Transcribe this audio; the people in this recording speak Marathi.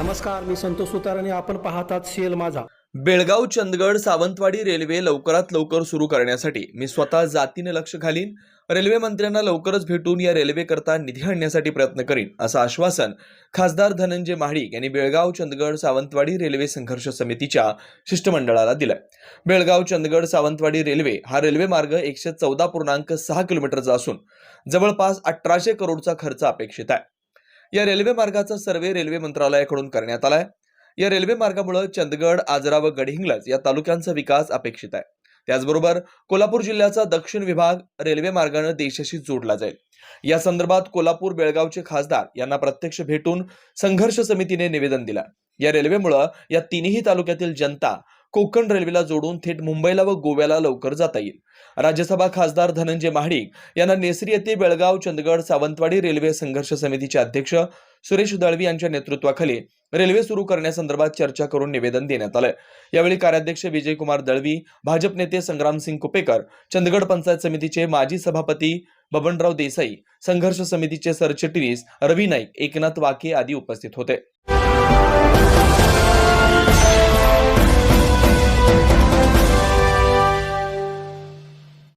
नमस्कार मी संतोष सुतार आणि आपण पाहतात सीएल माझा. बेळगाव चंदगड सावंतवाडी रेल्वे लवकरात लवकर सुरू करण्यासाठी मी स्वतः जातीने लक्ष घालीन रेल्वे मंत्र्यांना लवकरच भेटून या रेल्वेकरता निधी आणण्यासाठी प्रयत्न करीन असं आश्वासन खासदार धनंजय महाडिक यांनी बेळगाव चंदगड सावंतवाडी रेल्वे संघर्ष समितीच्या शिष्टमंडळाला दिलं बेळगाव चंदगड सावंतवाडी रेल्वे हा रेल्वे मार्ग एकशे चौदा पूर्णांक सहा किलोमीटरचा असून जवळपास अठराशे करोडचा खर्च अपेक्षित आहे. या रेल्वे मार्गाचा सर्वे रेल्वे मंत्रालयाकडून करण्यात आलाय. या रेल्वे मार्गामुळे चंदगड आजरा व गडहिंग्लज या तालुक्यांचा विकास अपेक्षित आहे. त्याचबरोबर कोल्हापूर जिल्ह्याचा दक्षिण विभाग रेल्वे मार्गाने देशाशी जोडला जाईल. या संदर्भात कोल्हापूर बेळगावचे खासदार यांना प्रत्यक्ष भेटून संघर्ष समितीने निवेदन दिलं. या रेल्वेमुळे या तिन्ही तालुक्यातील जनता कोकण रेल्वेला जोडून थेट मुंबईला व गोव्याला लवकर जाता येईल. राज्यसभा खासदार धनंजय महाडिक यांना नेसरी येथे बेळगाव चंदगड सावंतवाडी रेल्वे संघर्ष समितीचे अध्यक्ष सुरेश दळवी यांच्या नेतृत्वाखाली रेल्वे सुरू करण्यासंदर्भात चर्चा करून निवेदन देण्यात आलंय. यावेळी कार्याध्यक्ष विजयकुमार दळवी भाजप नेते संग्रामसिंग कुपेकर चंदगड पंचायत समितीचे माजी सभापती बबनराव देसाई संघर्ष समितीचे सरचिटणीस रवी नाईक एकनाथ वाके आदी उपस्थित होते.